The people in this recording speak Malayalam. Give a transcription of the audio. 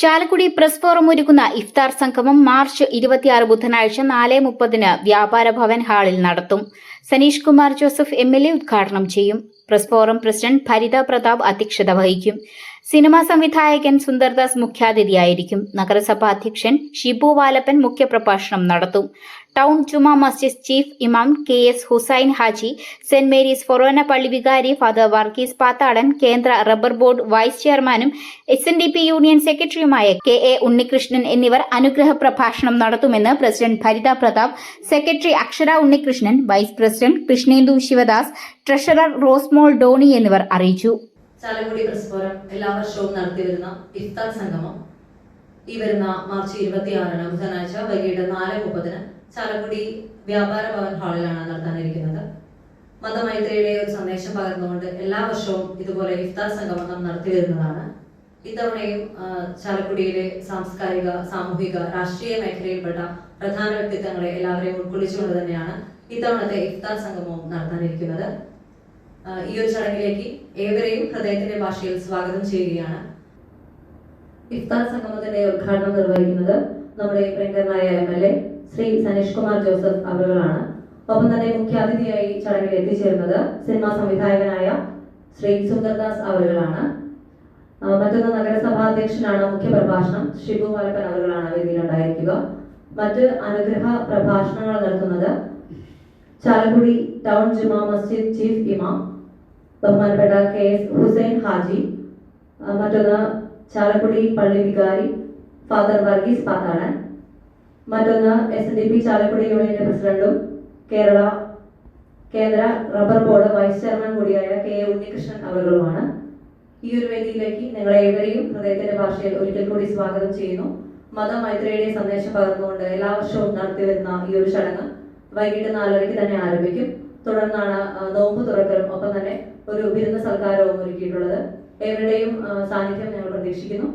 ചാലക്കുടി പ്രസ് ഫോറം ഒരുക്കുന്ന ഇഫ്താർ സംഗമം മാർച്ച് ഇരുപത്തിയാറ് ബുധനാഴ്ച നാല് മുപ്പതിന് വ്യാപാര ഭവൻ ഹാളിൽ നടത്തും. സനീഷ് കുമാർ ജോസഫ് എം ഉദ്ഘാടനം ചെയ്യും. Press forum president Bharitha Pratap അധ്യക്ഷത വഹിക്കും. സിനിമാ സംവിധായകൻ സുന്ദർദാസ് മുഖ്യാതിഥിയായിരിക്കും. നഗരസഭാ അധ്യക്ഷൻ ഷിബു വാലപ്പൻ മുഖ്യപ്രഭാഷണം നടത്തും. ടൗൺ ജുമാ മസ്ജിദ് ചീഫ് ഇമാം K S Hussain Haji saint Mary's ഫൊറോന പള്ളി വികാരി ഫാദർ വർഗീസ് പാത്താടൻ കേന്ദ്ര റബ്ബർ ബോർഡ് വൈസ് ചെയർമാനും S N D P union സെക്രട്ടറിയുമായ കെ എ ഉണ്ണികൃഷ്ണൻ എന്നിവർ അനുഗ്രഹ പ്രഭാഷണം നടത്തുമെന്ന് president Bharitha Prathap secretary Akshara Unnikrishnan vice president Krishnendu Sivadas treasurer Rosemol Doni എന്നിവർ അറിയിച്ചു. ചാലക്കുടി പ്രസ്ഫോരം എല്ലാ വർഷവും നടത്തിവരുന്ന ഇഫ്താർ സംഗമം. ഈ വരുന്ന മാർച്ച് ഇരുപത്തിയാറിന് ബുധനാഴ്ച വൈകിട്ട് നാല് മുപ്പതിന് ചാലക്കുടി വ്യാപാര ഭവൻ ഹാളിലാണ് നടത്താനിരിക്കുന്നത്. മതമൈത്രിയുടെ ഒരു സന്ദേശം പകർന്നുകൊണ്ട് എല്ലാ വർഷവും ഇതുപോലെ ഇഫ്താർ സംഗമം നടത്തി വരുന്നതാണ്. ഇത്തവണയും ചാലക്കുടിയിലെ സാംസ്കാരിക സാമൂഹിക രാഷ്ട്രീയ മേഖലയിൽപ്പെട്ട പ്രധാന വ്യക്തിത്വങ്ങളെ എല്ലാവരെയും ഉൾക്കൊള്ളിച്ചുകൊണ്ട് തന്നെയാണ് ഇത്തവണത്തെ ഇഫ്താർ സംഗമവും നടത്താനിരിക്കുന്നത്. ഈ ഒരു ചടങ്ങിലേക്ക് ഏവരെയും ഹൃദയത്തിന്റെ ഭാഷയിൽ സ്വാഗതം ചെയ്യുകയാണ്. ഇഫ്താർ സംഗമത്തിന്റെ ഉദ്ഘാടനം നിർവഹിക്കുന്നത് നമ്മുടെ പ്രിയങ്കരനായ M L A Shri Saneesh Kumar Joseph അവറുകളാണ് ഒപ്പം തന്നെ മുഖ്യാതിഥിയായി ചടങ്ങിൽ എത്തിച്ചേരുന്നത് സിനിമാ സംവിധായകനായ ശ്രീ സുന്ദർദാസ് അവറുകളാണ് മറ്റൊന്ന് നഗരസഭാ അധ്യക്ഷനാണ് മുഖ്യപ്രഭാഷണം ഷിബു വാലപ്പൻ അവറുകളാണ് വേദിയിലുണ്ടായിരിക്കുക മറ്റ് അനുഗ്രഹ പ്രഭാഷണങ്ങൾ നടത്തുന്നത് ചാലക്കുടി ടൗൺ ജുമാ മസ്ജിദ് ചീഫ് ഇമാം ബഹുമാനപ്പെട്ട കെ എസ് ഹുസൈൻ ഹാജി മറ്റൊന്ന് ചാലക്കുടി പള്ളി വികാരി ഫാദർ വർഗീസ് പാത്താടൻ മറ്റൊന്ന് എസ് ഡി പി ചാലക്കുടി യൂണിയന്റെ പ്രസിഡന്റും കേരള കേന്ദ്ര റബ്ബർ ബോർഡ് വൈസ് ചെയർമാൻ കൂടിയായ കെ എ ഉണ്ണികൃഷ്ണൻ അവരുമാണ്. ഈ ഒരു വേദിയിലേക്ക് നിങ്ങളെ ഏവരെയും ഹൃദയത്തിന്റെ ഭാഷയിൽ ഒരിക്കൽ കൂടി സ്വാഗതം ചെയ്യുന്നു. മതമൈത്രിയുടെ സന്ദേശം പകർന്നുകൊണ്ട് എല്ലാ വർഷവും നടത്തിവരുന്ന ഈ ഒരു ചടങ്ങ് വൈകിട്ട് നാലരയ്ക്ക് തന്നെ ആരംഭിക്കും. തുടർന്നാണ് നോമ്പ് തുറക്കലും ഒപ്പം തന്നെ ഒരു വിരുന്ന് സൽക്കാരവും ഒരുക്കിയിട്ടുള്ളത്. ഏവരുടെയും സാന്നിധ്യം ഞങ്ങൾ പ്രതീക്ഷിക്കുന്നു.